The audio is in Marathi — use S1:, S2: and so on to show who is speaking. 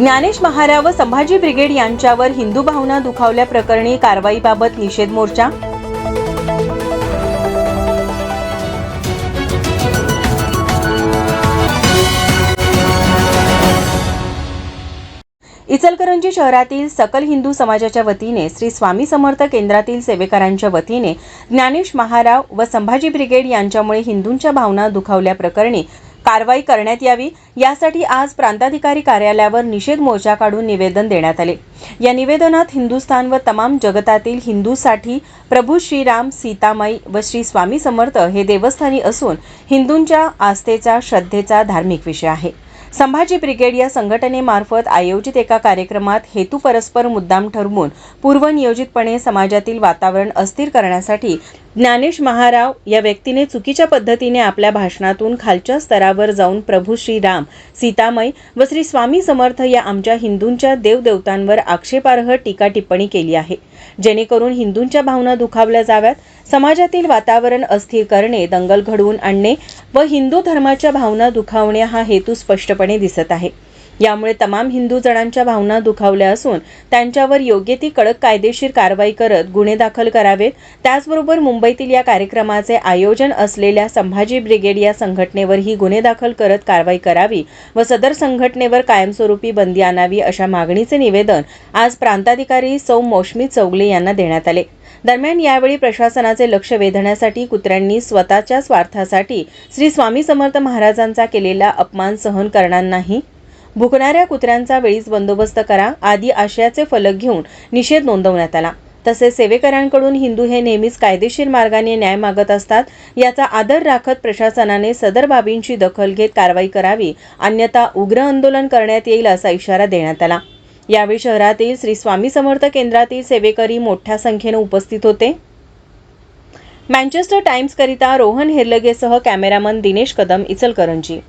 S1: ज्ञानेश महारा व संभाजी ब्रिगेड यांच्यावर हिंदू भावना दुखावल्याप्रकरणी कारवाईबाबत निषेध मोर्चा. इचलकरंजी शहरातील सकल हिंदू समाजाच्या वतीने श्री स्वामी समर्थ केंद्रातील सेवेकरांच्या वतीने ज्ञानेश महाराव व संभाजी ब्रिगेड यांच्यामुळे हिंदूंच्या भावना दुखावल्याप्रकरणी कारवाई करण्यात यावी. यासाठी आज प्रांताधिकारी कार्यालयावर निषेध मोर्चा काढून निवेदन देण्यात आले. या निवेदनात हिंदुस्थान व तमाम जगतातील हिंदूसाठी प्रभू श्रीराम सीतामाई व श्री स्वामी समर्थ हे देवस्थानी असून हिंदूंच्या आस्थेचा श्रद्धेचा धार्मिक विषय आहे. संभाजी ब्रिगेड या संघटनेमार्फत आयोजित एका कार्यक्रमात हेतू परस्पर मुद्दाम ठरवून पूर्वनियोजितपणे समाजातील वातावरण अस्थिर करण्यासाठी ज्ञानेश महाराव या व्यक्तीने चुकीच्या पद्धतीने आपल्या भाषणातून खालच्या स्तरावर जाऊन प्रभू श्री राम सीतामय व श्री स्वामी समर्थ या आमच्या हिंदूंच्या देवदेवतांवर आक्षेपार्ह टीका टिप्पणी केली आहे. जेणेकरून हिंदूंच्या भावना दुखावल्या जाव्यात समाजातील वातावरण अस्थिर करणे दंगल घडवून आणणे व हिंदू धर्माच्या भावना दुखावणे हा हेतू स्पष्ट स्पष्टपणे दिसत आहे. यामुळे तमाम हिंदू जणांच्या भावना दुखावल्या असून त्यांच्यावर योग्य ती कडक कायदेशीर कारवाई करत गुन्हे दाखल करावेत. त्याचबरोबर मुंबईतील या कार्यक्रमाचे आयोजन असलेल्या संभाजी ब्रिगेड या संघटनेवरही गुन्हे दाखल करत कारवाई करावी व सदर संघटनेवर कायमस्वरूपी बंदी आणावी अशा मागणीचे निवेदन आज प्रांताधिकारी सौ मौशमी चौगले यांना देण्यात आले. दरम्यान यावेळी प्रशासनाचे लक्ष वेधण्यासाठी कुत्र्यांनी स्वतःच्या स्वार्थासाठी श्री स्वामी समर्थ महाराजांचा केलेला अपमान सहन करणार नाही. भुकणाऱ्या कुत्र्यांचा वेळीच बंदोबस्त करा आदी आशयाचे फलक घेऊन निषेध नोंदवण्यात आला. तसेच सेवेकऱ्यांकडून हिंदू हे नेहमीच कायदेशीर मार्गाने न्याय मागत असतात याचा आदर राखत प्रशासनाने सदर बाबींची दखल घेत कारवाई करावी अन्यथा उग्र आंदोलन करण्यात येईल असा इशारा देण्यात आला. यावेळी शहरातील श्री स्वामी समर्थ केंद्रातील सेवेकरी मोठ्या संख्येने उपस्थित होते. मँचेस्टर टाइम्सकरिता रोहन हेर्लगेसह कॅमेरामन दिनेश कदम इचलकरंजी.